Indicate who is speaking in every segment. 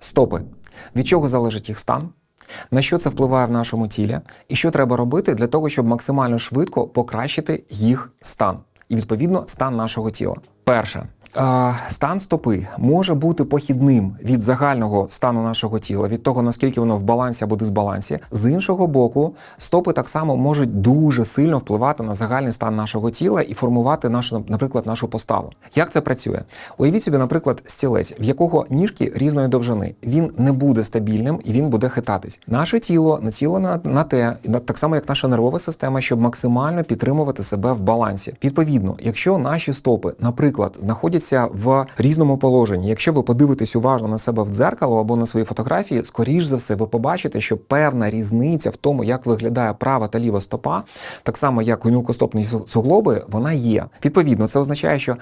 Speaker 1: Стопи. Від чого залежить їх стан? На що це впливає в нашому тілі? І що треба робити для того, щоб максимально швидко покращити їх стан і відповідно стан нашого тіла? Перше. Стан стопи може бути похідним від загального стану нашого тіла, від того наскільки воно в балансі або дисбалансі. З іншого боку, стопи так само можуть дуже сильно впливати на загальний стан нашого тіла і формувати нашу, наприклад, нашу поставу. Як це працює? Уявіть собі, наприклад, стілець, в якого ніжки різної довжини. Він не буде стабільним і він буде хитатись. Наше тіло націлено на те, так само як наша нервова система, щоб максимально підтримувати себе в балансі. Відповідно, якщо наші стопи, наприклад, знаходяться в різному положенні, якщо ви подивитесь уважно на себе в дзеркало або на свої фотографії, скоріш за все, ви побачите, що певна різниця в тому, як виглядає права та ліва стопа, так само як у мілкостопні суглоби, вона є. Відповідно, це означає, що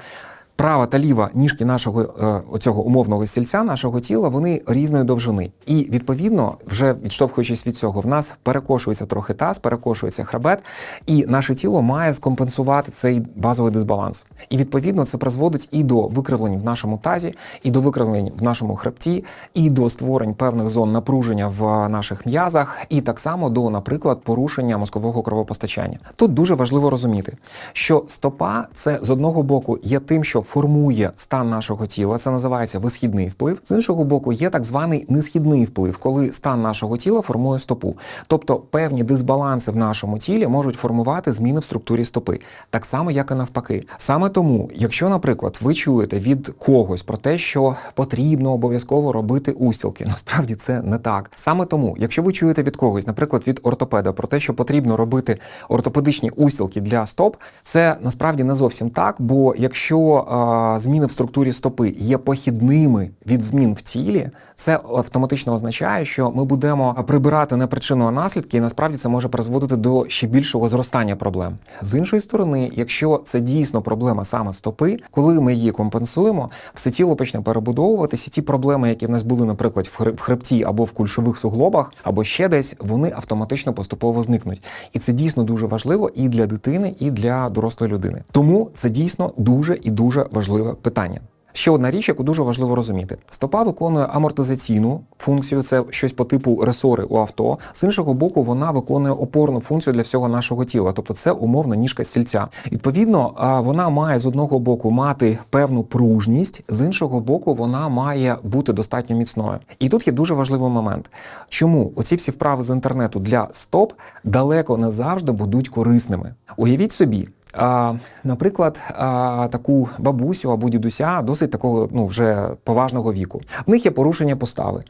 Speaker 1: Права та ліва ніжки нашого е, оцього умовного стільця, нашого тіла, вони різної довжини. І відповідно, вже відштовхуючись від цього, в нас перекошується трохи таз, перекошується хребет, і наше тіло має скомпенсувати цей базовий дисбаланс. І відповідно це призводить і до викривлень в нашому тазі, і до викривлень в нашому хребті, і до створень певних зон напруження в наших м'язах, і так само до, наприклад, порушення мозкового кровопостачання. Тут дуже важливо розуміти, що стопа це з одного боку є тим, що формує стан нашого тіла, це називається висхідний вплив. З іншого боку, є так званий несхідний вплив, коли стан нашого тіла формує стопу. Тобто певні дисбаланси в нашому тілі можуть формувати зміни в структурі стопи, так само, як і навпаки. Саме тому, якщо, наприклад, ви чуєте від когось про те, що потрібно обов'язково робити устілки, насправді це не так. Саме тому, якщо ви чуєте від когось, наприклад, від ортопеда, про те, що потрібно робити ортопедичні устілки для стоп, це насправді не зовсім так. Бо якщо зміни в структурі стопи є похідними від змін в тілі, це автоматично означає, що ми будемо прибирати не причину, а наслідки, і насправді це може призводити до ще більшого зростання проблем. З іншої сторони, якщо це дійсно проблема саме стопи, коли ми її компенсуємо, все тіло почне перебудовуватися. Ті проблеми, які в нас були, наприклад, в хреб- в хребті або в кульшових суглобах, або ще десь, вони автоматично поступово зникнуть. І це дійсно дуже важливо і для дитини, і для дорослої людини. Тому це дійсно дуже і дуже важливе питання. Ще одна річ, яку дуже важливо розуміти: стопа виконує амортизаційну функцію, це щось по типу ресори у авто. З іншого боку, вона виконує опорну функцію для всього нашого тіла, тобто це умовна ніжка стільця. Відповідно, вона має з одного боку мати певну пружність, з іншого боку, вона має бути достатньо міцною. І тут є дуже важливий момент. Чому оці всі вправи з інтернету для стоп далеко не завжди будуть корисними? Уявіть собі. Наприклад, таку бабусю або дідуся досить такого ну вже поважного віку. В них є порушення постави,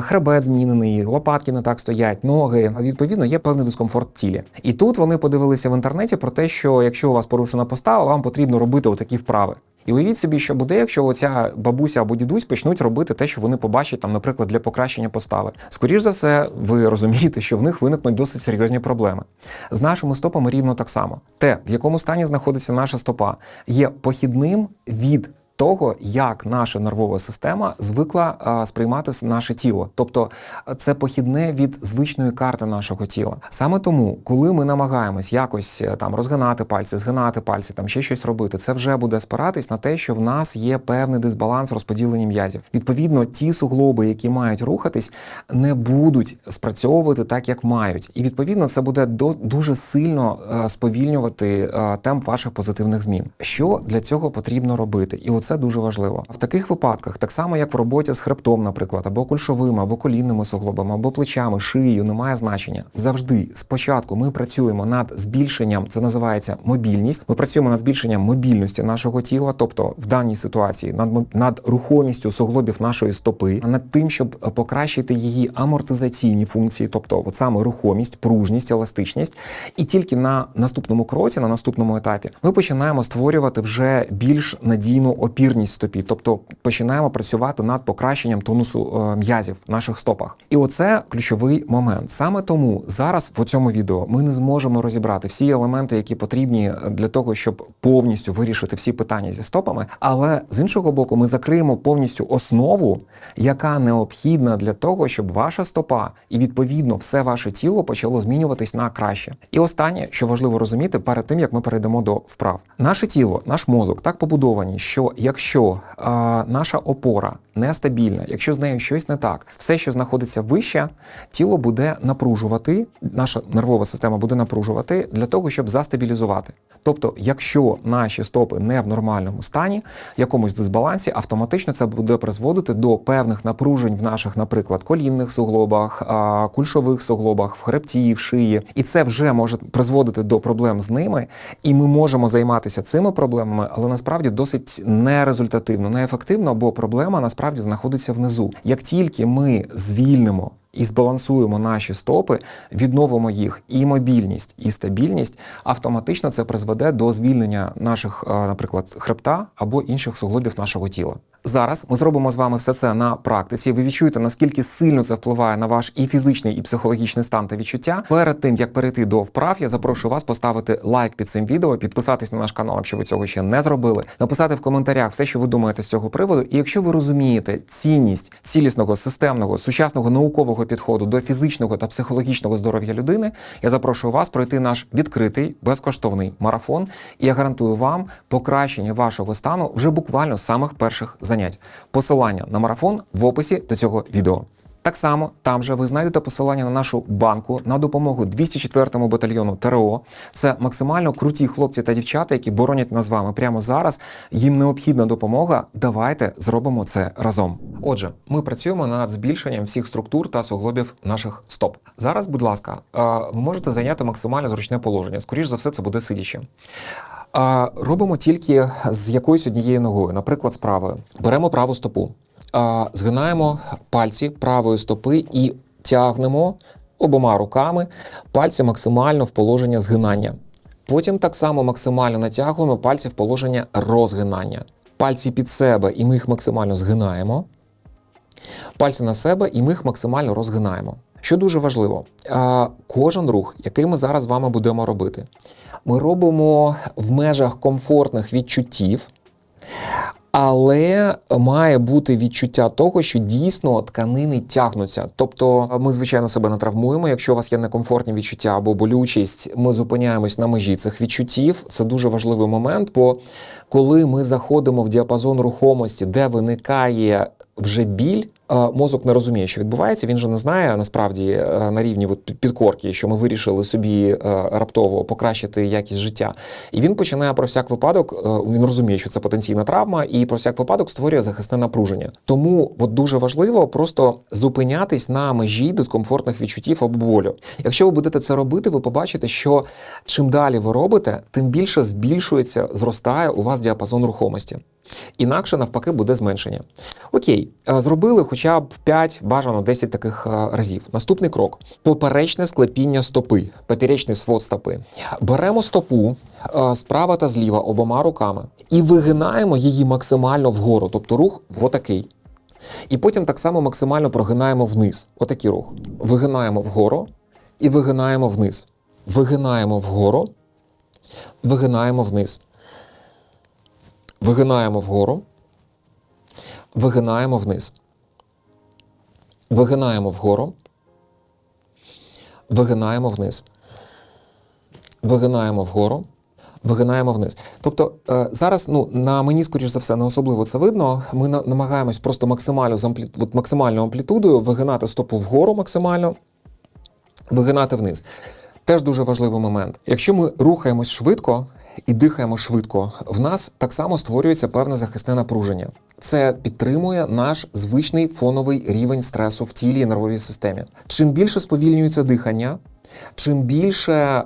Speaker 1: хребет змінений, лопатки не так стоять, ноги. Відповідно, є певний дискомфорт тілі. І тут вони подивилися в інтернеті про те, що якщо у вас порушена постава, вам потрібно робити отакі вправи. І уявіть собі, що буде, якщо оця бабуся або дідусь почнуть робити те, що вони побачать там, наприклад, для покращення постави. Скоріше за все, ви розумієте, що в них виникнуть досить серйозні проблеми. З нашими стопами рівно так само. Те, в якому стані знаходиться наша стопа, є похідним від. Того, як наша нервова система звикла а, сприймати наше тіло, тобто це похідне від звичної карти нашого тіла. Саме тому, коли ми намагаємось якось е, там розгинати пальці, згинати пальці, там ще щось робити, це вже буде спиратись на те, що в нас є певний дисбаланс розподілення м'язів. Відповідно, ті суглоби, які мають рухатись, не будуть спрацьовувати так, як мають, і відповідно це буде до дуже сильно е, сповільнювати е, темп ваших позитивних змін. Що для цього потрібно робити? І оце дуже важливо. В таких випадках, так само як в роботі з хребтом, наприклад, або кульшовими, або колінними суглобами, або плечами, шиєю, немає значення. Завжди спочатку ми працюємо над збільшенням, це називається мобільність. Ми працюємо над збільшенням мобільності нашого тіла, тобто в даній ситуації над, над рухомістю суглобів нашої стопи, а над тим, щоб е, покращити її амортизаційні функції, тобто от саме рухомість, пружність, еластичність. І тільки на наступному кроці, на наступному етапі, ми починаємо створювати вже більш надійну опірність стопі, тобто починаємо працювати над покращенням тонусу е, м'язів в наших стопах. І оце ключовий момент. Саме тому зараз в цьому відео ми не зможемо розібрати всі елементи, які потрібні е, для того, щоб повністю вирішити всі питання зі стопами. Але з іншого боку, ми закриємо повністю основу, яка необхідна для того, щоб ваша стопа і відповідно все ваше тіло почало змінюватись на краще. І останнє, що важливо розуміти перед тим, як ми перейдемо до вправ, наше тіло, наш мозок так побудовані, що якщо е, наша опора нестабільна, якщо з нею щось не так, все, що знаходиться вище, тіло буде напружувати, наша нервова система буде напружувати для того, щоб застабілізувати. Тобто, якщо наші стопи не в нормальному стані, якомусь дисбалансі, автоматично це буде призводити до певних напружень в наших, наприклад, колінних суглобах, а, кульшових суглобах, в хребті, в шиї, і це вже може призводити до проблем з ними. І ми можемо займатися цими проблемами, але насправді досить нерезультативно, неефективно, бо проблема насправді знаходиться внизу. Як тільки ми звільнимо і збалансуємо наші стопи, відновимо їх і мобільність, і стабільність, автоматично це призведе до звільнення наших, е, наприклад, хребта або інших суглобів нашого тіла. Зараз ми зробимо з вами все це на практиці. Ви відчуєте, наскільки сильно це впливає на ваш і фізичний, і психологічний стан та відчуття. Перед тим як перейти до вправ, я запрошую вас поставити лайк під цим відео, підписатись на наш канал, якщо ви цього ще не зробили, написати в коментарях все, що ви думаєте з цього приводу. І якщо ви розумієте цінність цілісного, системного, сучасного наукового підходу до фізичного та психологічного здоров'я людини, я запрошую вас пройти наш відкритий безкоштовний марафон. І я гарантую вам покращення вашого стану вже буквально з самих перших занять. Посилання на марафон в описі до цього відео. Так само там же ви знайдете посилання на нашу банку на допомогу 204-му батальйону ТРО. Це максимально круті хлопці та дівчата, які боронять нас з вами прямо зараз. Їм необхідна допомога. Давайте зробимо це разом. Отже, ми працюємо над збільшенням всіх структур та суглобів наших стоп. Зараз, будь ласка, ви можете зайняти максимально зручне положення. Скоріш за все, це буде сидячи. А, Робимо тільки з якоюсь однією ногою, наприклад, з правою. Беремо праву стопу, згинаємо пальці правої стопи і тягнемо обома руками пальці максимально в положення згинання. Потім так само максимально натягуємо пальці в положення розгинання. Пальці під себе, і ми їх максимально згинаємо. Пальці на себе, і ми їх максимально розгинаємо. Що дуже важливо, кожен рух, який ми зараз з вами будемо робити, ми робимо в межах комфортних відчуттів, але має бути відчуття того, що дійсно тканини тягнуться. Тобто, ми, звичайно, себе не травмуємо. Якщо у вас є некомфортні відчуття або болючість, ми зупиняємось на межі цих відчуттів. Це дуже важливий момент, бо коли ми заходимо в діапазон рухомості, де виникає вже біль. Мозок не розуміє, що відбувається. Він же не знає насправді е, на рівні от підкорки, що ми вирішили собі е, раптово покращити якість життя. І він починає про всяк випадок. е, Він розуміє, що це потенційна травма, і про всяк випадок створює захисне напруження. Тому от дуже важливо просто зупинятись на межі дискомфортних відчуттів або болю. Якщо ви будете це робити, ви побачите, що чим далі ви робите, тим більше збільшується, зростає у вас діапазон рухомості. Інакше навпаки буде зменшення. Окей, зробили хоча б 5, бажано 10 таких е, разів. Наступний крок: поперечне склепіння стопи, поперечний свод стопи. Беремо стопу е, справа та зліва обома руками і вигинаємо її максимально вгору, тобто рух в отакий. І потім так само максимально прогинаємо вниз. Отакий рух. Вигинаємо вгору і вигинаємо вниз. Вигинаємо вгору, вигинаємо вниз. Вигинаємо вгору, вигинаємо вниз. Вигинаємо вгору, вигинаємо вниз. Вигинаємо вгору, вигинаємо вниз. Тобто е, зараз ну, на мені, скоріш за все, не особливо це видно. Ми на- намагаємось просто максимально з амплі... от максимальною амплітудою вигинати стопу вгору максимально, вигинати вниз. Теж дуже важливий момент. Якщо ми рухаємось швидко і дихаємо швидко, в нас так само створюється певне захисне напруження. Це підтримує наш звичний фоновий рівень стресу в тілі і нервовій системі. Чим більше сповільнюється дихання, чим більше е,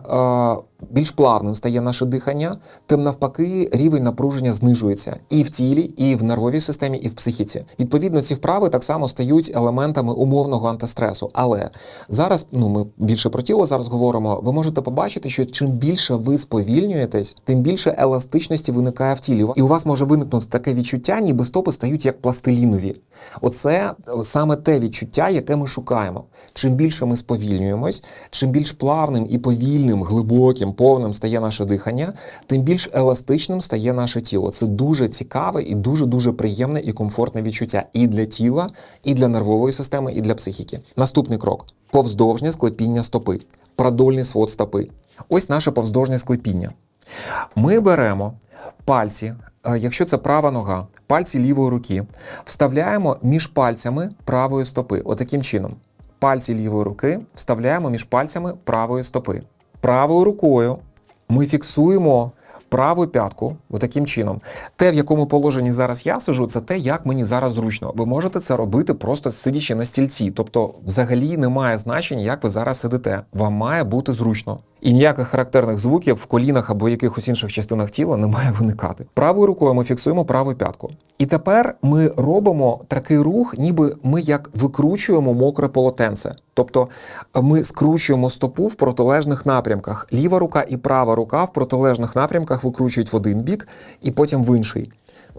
Speaker 1: більш плавним стає наше дихання, тим навпаки рівень напруження знижується і в тілі, і в нервовій системі, і в психіці. Відповідно, ці вправи так само стають елементами умовного антистресу. Але зараз, ну ми більше про тіло зараз говоримо. Ви можете побачити, що чим більше ви сповільнюєтесь, тим більше еластичності виникає в тілі. І у вас може виникнути таке відчуття, ніби стопи стають як пластилінові. Оце саме те відчуття, яке ми шукаємо. Чим більше ми сповільнюємось, чим більш плавним і повільним, глибоким, повним стає наше дихання, тим більш еластичним стає наше тіло. Це дуже цікаве і дуже дуже приємне і комфортне відчуття і для тіла, і для нервової системи, і для психіки. Наступний крок: повздовжнє склепіння стопи, продольний свод стопи. Ось наше повздовжнє склепіння. Ми беремо пальці, е, якщо це права нога, пальці лівої руки, вставляємо між пальцями правої стопи. Отаким чином. Пальці лівої руки вставляємо між пальцями правої стопи. Правою рукою ми фіксуємо праву п'ятку отаким чином. Те, в якому положенні зараз я сижу, це те, як мені зараз зручно. Ви можете це робити просто сидячи на стільці. Тобто, взагалі немає значення, як ви зараз сидите. Вам має бути зручно. І ніяких характерних звуків в колінах або якихось інших частинах тіла не має виникати. Правою рукою ми фіксуємо праву п'ятку. І тепер ми робимо такий рух, ніби ми як викручуємо мокре полотенце. Тобто ми скручуємо стопу в протилежних напрямках. Ліва рука і права рука в протилежних напрямках викручують в один бік і потім в інший.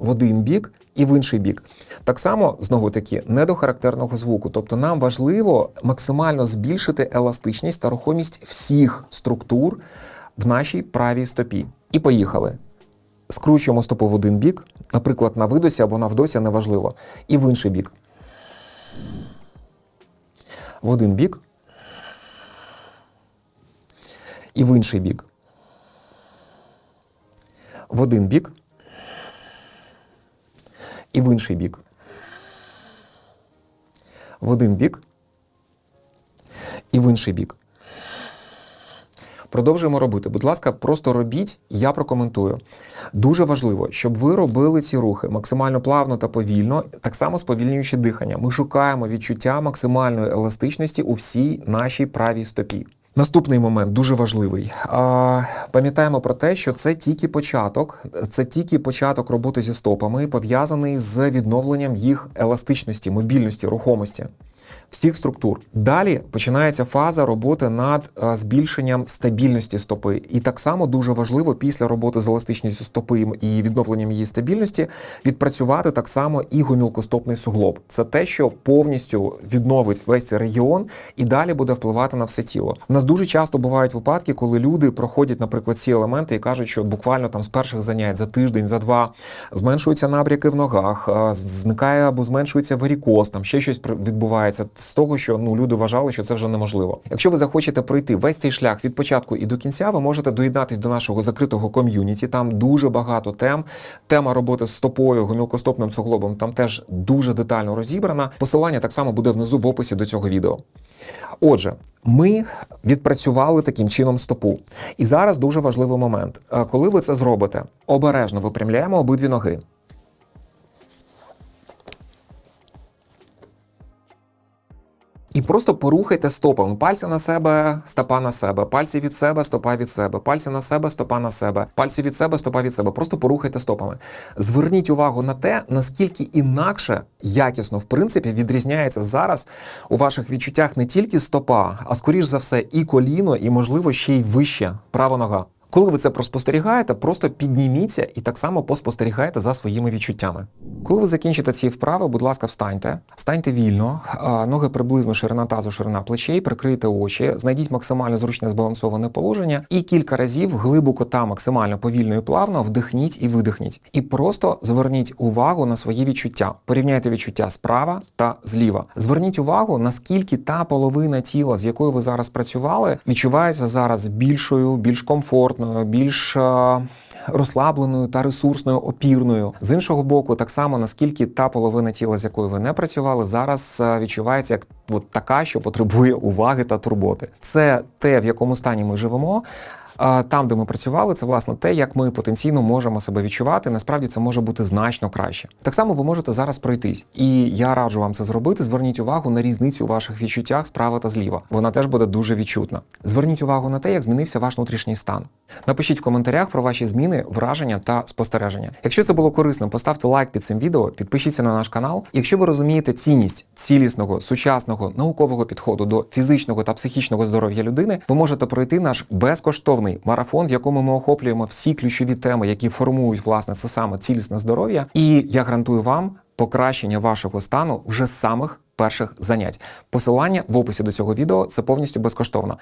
Speaker 1: В один бік і в інший бік. Так само, знову таки, не до характерного звуку. Тобто нам важливо максимально збільшити еластичність та рухомість всіх структур в нашій правій стопі. І поїхали. Скручуємо стопу в один бік, наприклад, на видосі або на вдосі, неважливо, і в інший бік. В один бік. І в інший бік. В один бік. І в інший бік. В один бік. І в інший бік. Продовжуємо робити. Будь ласка, просто робіть, я прокоментую. Дуже важливо, щоб ви робили ці рухи максимально плавно та повільно, так само сповільнюючи дихання. Ми шукаємо відчуття максимальної еластичності у всій нашій правій стопі. Наступний момент дуже важливий. Пам'ятаємо про те, що це тільки початок, це тільки початок роботи зі стопами, пов'язаний з відновленням їх еластичності, мобільності, рухомості. Всіх структур. Далі починається фаза роботи над е, збільшенням стабільності стопи. І так само дуже важливо після роботи з еластичністю стопи і відновленням її стабільності відпрацювати так само і гомілкостопний суглоб. Це те, що повністю відновить весь цей регіон і далі буде впливати на все тіло. У нас дуже часто бувають випадки, коли люди проходять, наприклад, ці елементи і кажуть, що буквально там з перших занять за тиждень, за два зменшуються набряки в ногах, е, зникає або зменшується варікоз, там ще щось відбувається з того, що ну люди вважали, що це вже неможливо. Якщо ви захочете пройти весь цей шлях від початку і до кінця, ви можете доєднатись до нашого закритого ком'юніті. Там дуже багато тем. Тема роботи з стопою, гомілкостопним суглобом там теж дуже детально розібрана. Посилання так само буде внизу в описі до цього відео. Отже, ми відпрацювали таким чином стопу. І зараз дуже важливий момент. Е, Коли ви це зробите, обережно випрямляємо обидві ноги. І просто порухайте стопами. Пальці на себе, стопа на себе, пальці від себе, стопа від себе, пальці на себе, стопа на себе, пальці від себе, стопа від себе. Просто порухайте стопами. Зверніть увагу на те, наскільки інакше якісно, в принципі, відрізняється зараз у ваших відчуттях не тільки стопа, а скоріш за все, і коліно, і можливо ще й вище права нога. Коли ви це проспостерігаєте, просто підніміться і так само поспостерігайте за своїми відчуттями. Коли ви закінчите ці вправи, будь ласка, встаньте, встаньте вільно, ноги приблизно ширина тазу, ширина плечей, прикрийте очі, знайдіть максимально зручне збалансоване положення і кілька разів глибоко та максимально повільно і плавно вдихніть і видихніть. І просто зверніть увагу на свої відчуття. Порівняйте відчуття справа та зліва. Зверніть увагу, наскільки та половина тіла, з якою ви зараз працювали, відчувається зараз більшою, більш комфортною, більш е, розслабленою та ресурсною, опірною. З іншого боку, так само наскільки та половина тіла, з якою ви не працювали, зараз е, відчувається як от така, що потребує уваги та турботи. Це те, в якому стані ми живемо. Там, де ми працювали, це власне те, як ми потенційно можемо себе відчувати. Насправді це може бути значно краще. Так само ви можете зараз пройтись, і я раджу вам це зробити. Зверніть увагу на різницю у ваших відчуттях справа та зліва. Вона теж буде дуже відчутна. Зверніть увагу на те, як змінився ваш внутрішній стан. Напишіть в коментарях про ваші зміни, враження та спостереження. Якщо це було корисно, поставте лайк під цим відео, підпишіться на наш канал. Якщо ви розумієте цінність цілісного, сучасного, наукового підходу до фізичного та психічного здоров'я людини, ви можете пройти наш безкоштовний марафон, в якому ми охоплюємо всі ключові теми, які формують власне це саме цілісне здоров'я. І я гарантую вам покращення вашого стану вже з самих перших занять. Посилання в описі до цього відео це повністю безкоштовно.